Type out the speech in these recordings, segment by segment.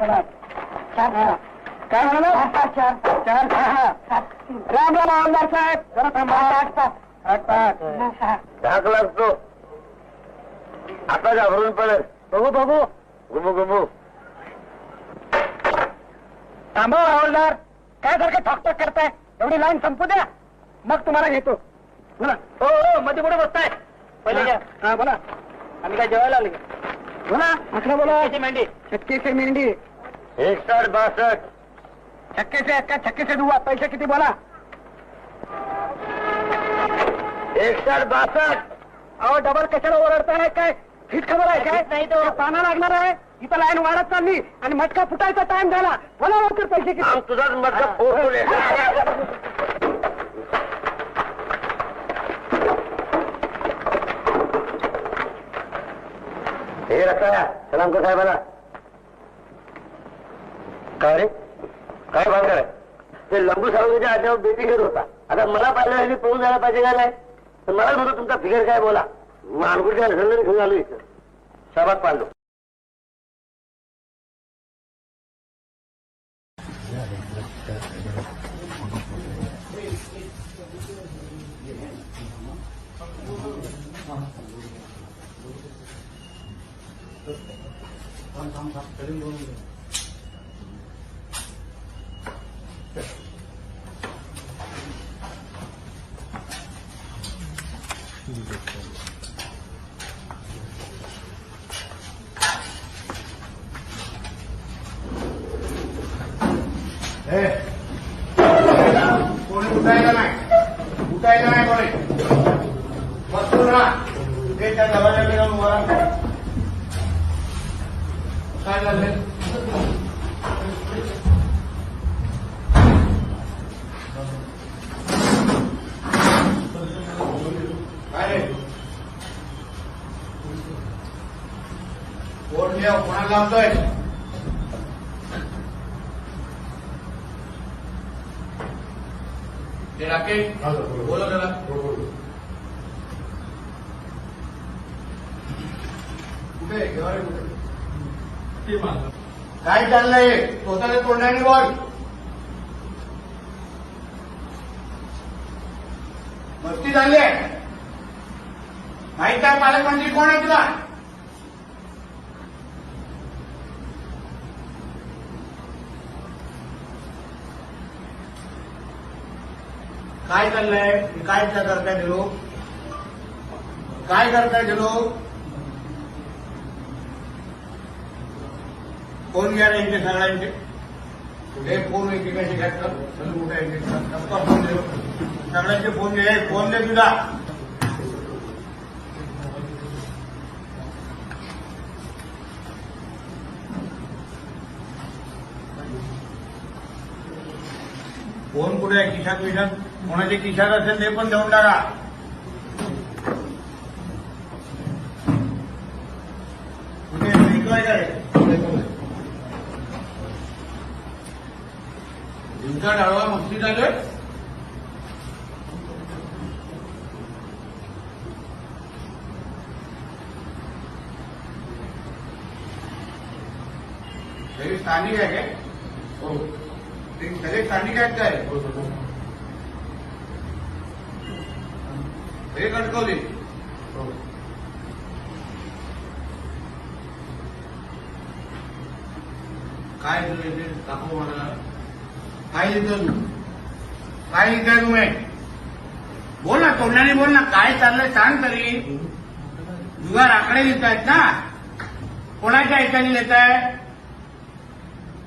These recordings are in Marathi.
काय म्हणाला चार चार राम राम आमदार साहेब जरा थांबा आठ पाच आठ पाच धाक लागतो आता घाबरून पडेल बघू बघू गुमू गुमू थांबा हवालदार काय सारखं ठॉकटॉक करताय एवढी लाईन संपू द्या मग तुम्हाला घेतो बोला. हो हो मध्ये पुढे बसताय पहिले घ्या हा बोला. आम्ही काय जेवायला आले बोला. बोला. मेंढी. छक्के मेंढी. एकसठ बासष्ट छक्के से एक्का छक्के से दुवा पैसे किती बोला? एकसठ बासष्ट अहो डबल कशाला ओरडताय काय? फिट खबर आहे काय? नाही तो पाना लागणार आहे. इथं लाईन वाढत चालली आणि मटका फुटायचा टाइम झाला. बोला लवकर पैसे आम किती तुझाच मटका फोडून हे रसाया सलाम का साहेबाला. काय रे? काय भानगड आहे ते लंबू सावंगीच्या आज्ञावर बेटी घेत होता. आता मला पाहिलं आणि पळून जायला पाहिजे काय नाही? तर मला म्हणतो तुमचा फिगर काय बोला? मानगुडच्या हसल्याने घेऊन आलो इथं. शाबात पाडलो कोणी उठायला नाही उठायला नाही कोणी बसून राहा ते त्या दरवाजाकडे जाऊन उभा राहा. काय झालं काय रे कोण ठेव कोणाला लावतोय ते कुठे काय चाललंय स्वतःच्या तोंडाने बोल मस्ती झाली आहे माहीत आहे पालकमंत्री कोण आहे तुला काय चाललंय? काय करताय ते लोक? काय करताय ते लोक? फ़ोन घ्या यांचे सगळ्यांचे. हे फ़ोन एकेकाचे घ्यायचं कुठे टप्पा फ़ोन दे सगळ्यांचे फ़ोन घे फ़ोन दे तुझा. फ़ोन कुठे आहे? खिशात विशात कोणाचे खिशात असेल ते पण देऊन टाका. कुठे ऐकलाय काय दिवसा डाळवा मस्ती झालं स्थानिक आहे काय हो. ते सगळे स्थानिक आहेत काय? हे. कणकवली काय तुला इथे दाखव मला. काय लिहितो तू काय लिहिताय तुम्ही. बोल ना तोंडाने बोल ना. काय चाललंय सांग तरी. जुगार आकडे लिहितायत ना. कोणाच्या ऐकाने लिहित आहे?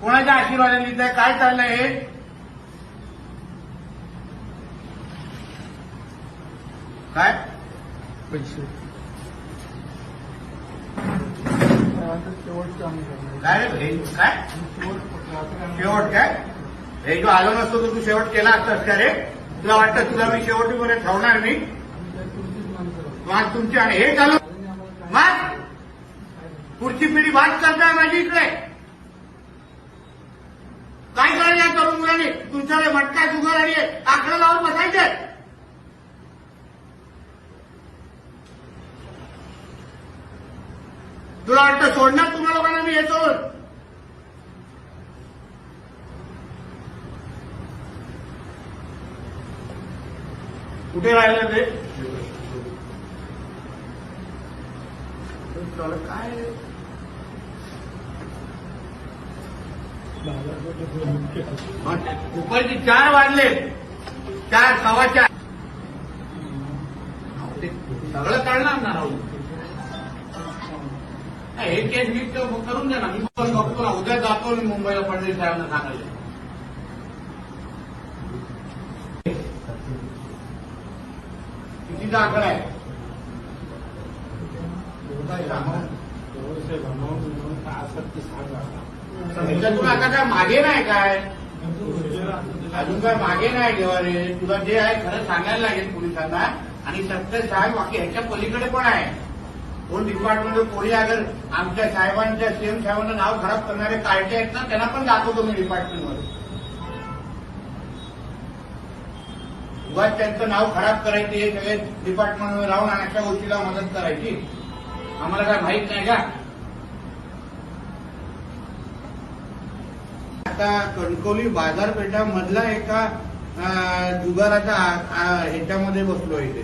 कोणाच्या आशीर्वादाने लिहित आहे? काय चाललंय हे? काय? काय रे भाई? काय? शेवट काय? हे जो आलो नसतो तर तू शेवट केला असतास का रे? तुला वाटतं तुला मी शेवटीपर्यंत ठेवणार मी मग तुमची आणि हे चालू मग पुढची पिढी वाट करताय माझी इकडे. काय करायला या तरुण मुलांनी? तुमच्याकडे मटका सुगर आणि आकडे लावून बसायचे? तुला वाटतं सोडणार तुम्हा लोकांना मी याच्यावर? कुठे राहिलं ते? काय? चार वाजले. चार सव्वा चार. सगळं काढणार ना राहुल? हे केस मी करून द्या ना मी पण बघतो ना उद्या जातो मी मुंबईला फडणवीस साहेबांना सांगायला. कितीचा आकडा आहे? तुला आता काय मागे नाही काय? अजून काय मागे नाही घेवारे तुला जे आहे खरं सांगायला लागेल पोलिसांना. आणि सत्य साहेब बाकी ह्याच्या पलीकडे पण आहे. कोण डिपार्टमेंट कोणी अगर आमच्या साहेबांच्या सीएम साहेबांना नाव खराब करणारे कार्टे आहेत ना त्यांना पण दाखवतो मी डिपार्टमेंटमध्ये. उगाच त्यांचं नाव खराब करायचे हे सगळे डिपार्टमेंटमध्ये राहून अशा गोष्टीला मदत करायची. आम्हाला काय माहीत नाही का? आता कणकवली बाजारपेठामधला एका जुगाराच्या ह्याच्यामध्ये बसलो इथे.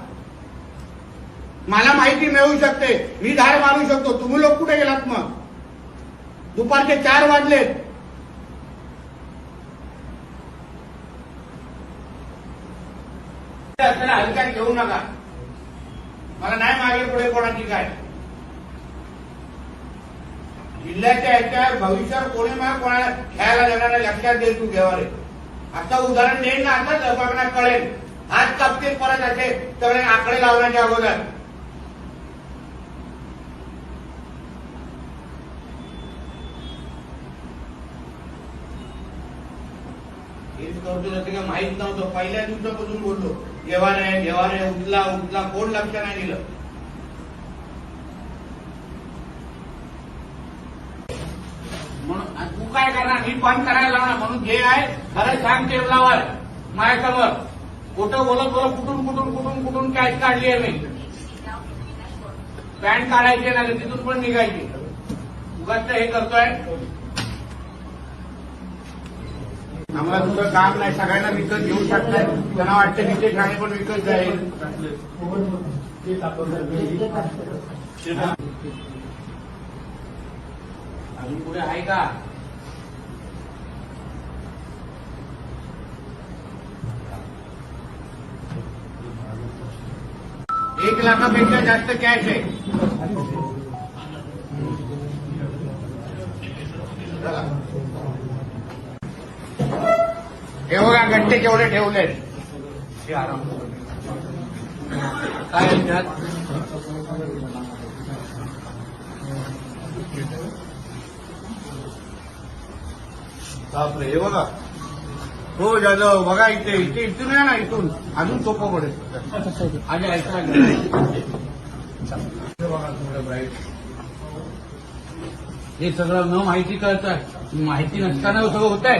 मला माहिती मिळू शकते. मी धार मारू शकतो. तुम्ही लोक कुठे गेलात मग? दुपारचे चार वाजलेत. असलेला अधिकार घेऊ नका. मला नाही मागे पुढे कोणाची काय. जिल्ह्याच्या याच्यावर भविष्यावर कोणी मला कोणाला खेळायला देणार लक्षात दे तू घेवा रे आता उदाहरण देईन ना आता बघण्यात कळेल. हात कापतील परत असे सगळे आकडे लावण्याच्या अगोदर. हेच करतो त्याचं काय नव्हतं. पहिल्या दिवसापासून बोललो जेव्हा नाही जेव्हा नाही उठला उठला कोण लक्ष नाही दिलं. म्हणून तू काय करणार? मी बंद करायला लावणार म्हणून जे आहे खरं सांग टेबलावर माझ्यासमोर. कुठं बोलत बोलत कुठून कुठून कुठून कुठून कॅश काढली आहे मी? पॅन्ट काढायची नाही तिथून पण निघायची. उगाच हे करतोय. आम्हाला तुझं काम नाही. सगळ्यांना विकत घेऊ शकताय त्यांना वाटतं ते ठाणे पण विकत जाईल. अजून पुढे आहे का? एक लाखापेक्षा जास्त कॅश आहे. हे बघा गट्टे केवढे ठेवले हे आराम काय? बापरे हे बघा. हो जाधव बघा इथे इथे इथून आहे ना इथून. अजून सोपं पडेल. आणि ऐका हे बघा ब्राईट हे सगळं न माहिती आहे माहिती नसताना सगळं होत आहे